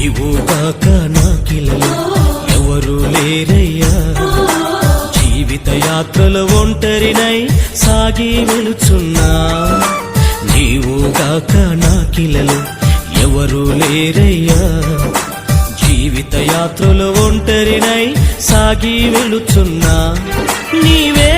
నీవుగాక నాకిలలో ఎవరు లేరయ్యా. జీవిత యాత్రలో ఒంటరినై సాగి వెలుచున్నా నీవుగాక నాకిలలో ఎవరు లేరయ్యా. జీవిత యాత్రలో ఒంటరినై సాగి వెళుచున్నా నీవే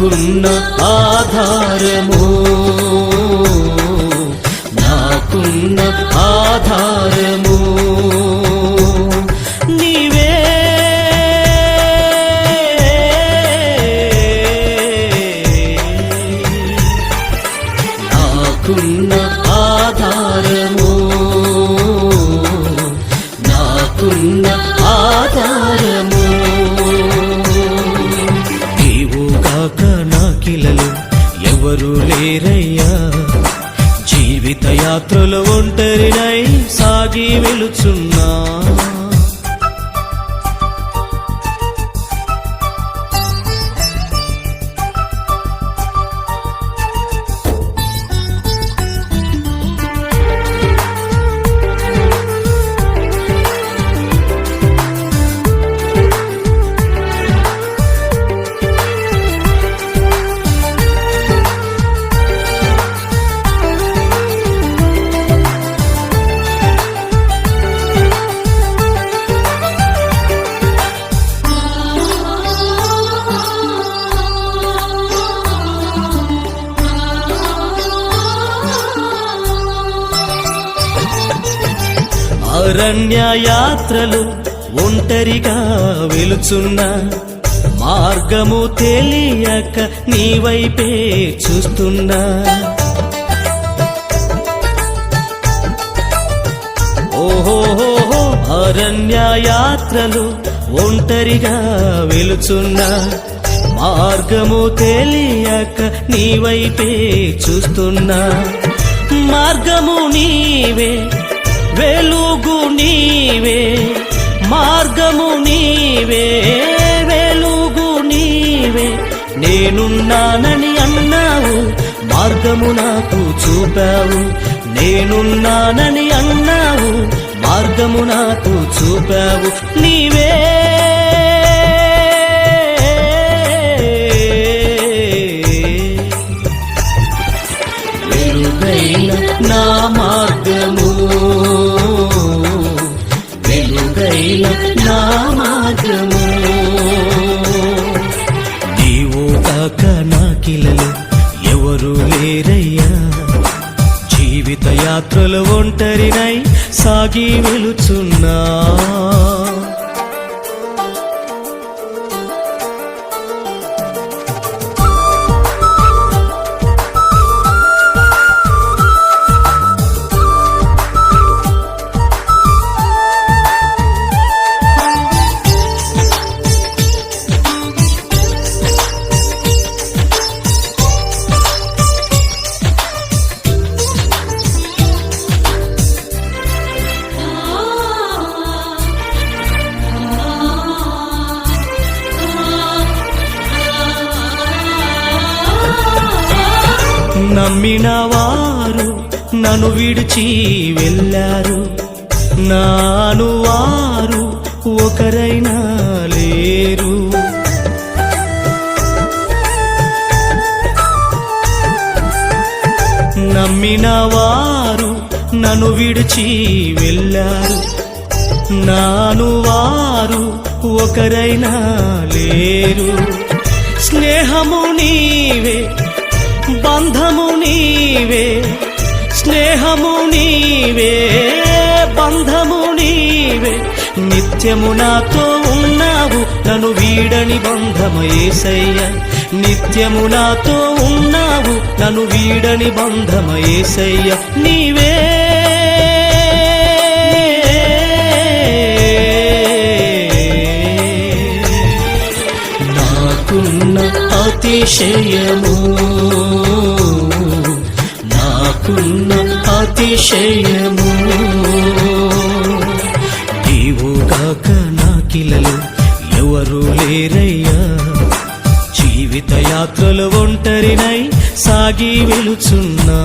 నాకున్న ఆధారము. నాకున్న ఆధారము. రాత్రులు ఒంటరినై సాగి వెలుచున్నా అరణ్య యాత్రలు ఒంటరిగా వెలుచున్నా మార్గము తెలియక నీ వైపే చూస్తున్నా. ఓహోహో అరణ్య యాత్రలు ఒంటరిగా వెలుచున్నా మార్గము తెలియక నీ వైపే చూస్తున్నా. మార్గము నీవే వెలుగు నీవే మార్గము నీవే వెలుగు నీవే. నేనున్నానని అన్నావు మార్గము నాకు చూపావు. నేనున్నానని అన్నావు మార్గము నాకు చూపావు. నీవే యాత్రలు ఒంటరినై సాగి వెలుచున్నా నమ్మిన వారు నన్ను విడిచి వెళ్ళారు. నాను వారు ఒకరైనా లేరు. నమ్మిన వారు నన్ను విడిచి వెళ్ళారు. నాను వారు ఒకరైనా లేరు. స్నేహము నీవే బంధము నీవే స్నేహము నీవే బంధము నీవే. నిత్యము నాతో ఉన్నావు నన్ను వీడని బంధమయేసయ్య నిత్యము నాతో ఉన్నావు నన్ను వీడని బంధమయేసయ్య నీవే. నాకున్న అతిశయము నాకున్న అతిశయము. నీవుగాక నాకిలలు ఎవరు లేరయ్యా? జీవిత యాత్రలు ఒంటరినై సాగి వెలుచున్నా.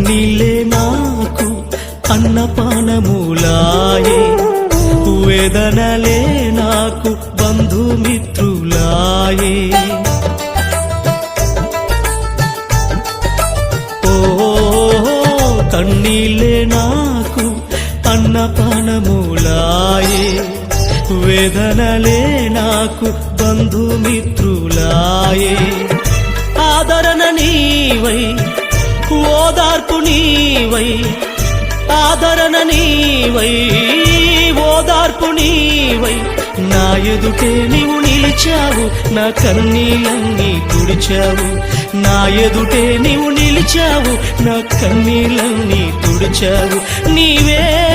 కన్నీళ్ళే నాకు అన్నపానములాయే. వేదనలే నాకు బంధుమిత్రులాయే. ఓ కన్నీళ్ళే నాకు అన్నపానములాయే. వేదనలే నాకు బంధుమిత్రులాయే. ఆదరణ నీవై ఓదార్పు నీవై. ఆదరణ నీవై. ఓదార్పు నీవై. నా ఎదుటే నీవు నిలిచావు నా కన్నీలన్నీ తుడిచావు. నా ఎదుటే నీవు నిలిచావు నా కన్నీలన్నీ తుడిచావు. నీవే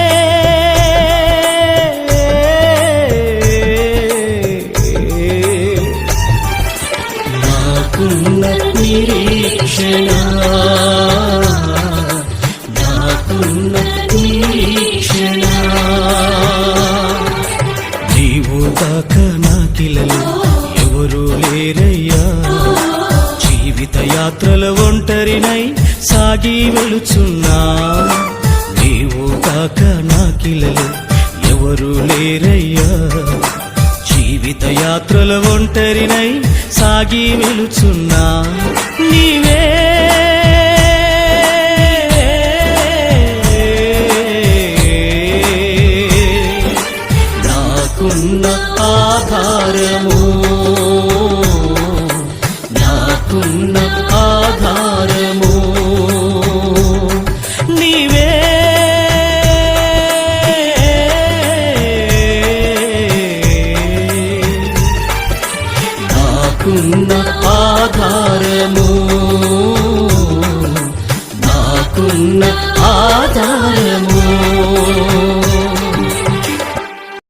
నీవు కాక నాకిలలు ఎవరు లేరయ్యా. జీవిత యాత్రల ఒంటరినై సాగి వెలుచున్నా నీవు కాక నాకిలలు ఎవరు లేరయ్యా. జీవిత యాత్రల ఒంటరినై సాగి వెలుచున్నా నీవే నాకున్న ఆధారము. నాకున్న ఆధారము. నీవే. నాకున్న ఆధారము.